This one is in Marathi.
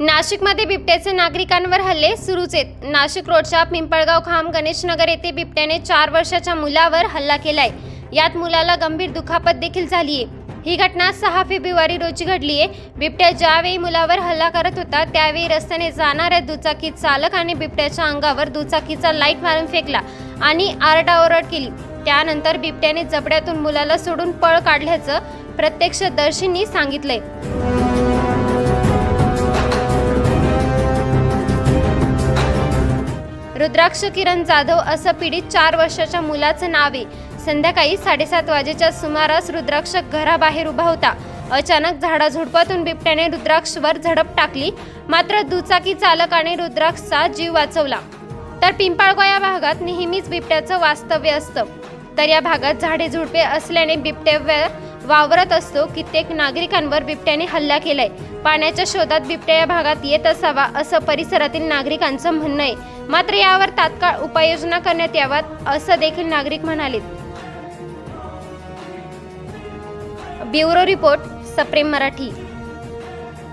नाशिकमध्ये बिबट्याचे नागरिकांवर हल्ले सुरूच आहेत. नाशिक रोडच्या पिंपळगाव खाम गणेशनगर येथे बिबट्याने चार वर्षाच्या मुलावर हल्ला केलाय. यात मुलाला गंभीर दुखापत देखील झालीय. ही घटना सहा फेब्रुवारी रोजी घडली आहे बिबट्या ज्यावेळी मुलावर हल्ला करत होता त्यावेळी रस्त्याने जाणाऱ्या दुचाकी चालक आणि बिबट्याच्या अंगावर दुचाकीचा लाइट मारून फेकला आणि आरडाओरड केली. त्यानंतर बिबट्याने जबड्यातून मुलाला सोडून पळ काढल्याचं प्रत्यक्षदर्शींनी सांगितलंय. रुद्राक्ष किरण जाधव असं पीडित चार वर्षाच्या मुलाचं नाव आहे. संध्याकाळी साडेसात वाजेच्या सुमारास रुद्राक्ष घराबाहेर उभा होता. अचानक झाडाझुडपातून बिबट्याने रुद्राक्षवर झडप टाकली. मात्र दुचाकी चालकाने रुद्राक्षचा जीव वाचवला. तर पिंपळगाव या भागात नेहमीच बिबट्याचं वास्तव्य असतं. तर या भागात झाडे झुडपे असल्याने बिबट्यावर वावरत असतो कित्येक नागरिकांवर बिबट्याने हल्ला केलाय. पाण्याच्या शोधात बिबट्या या भागात येत असावा असं परिसरातील नागरिकांचं म्हणणं आहे. मात्र यावर तात्काळ उपाययोजना करण्यात याव्यात असं देखील नागरिक म्हणालेत. ब्युरो रिपोर्ट सप्रेम मराठी.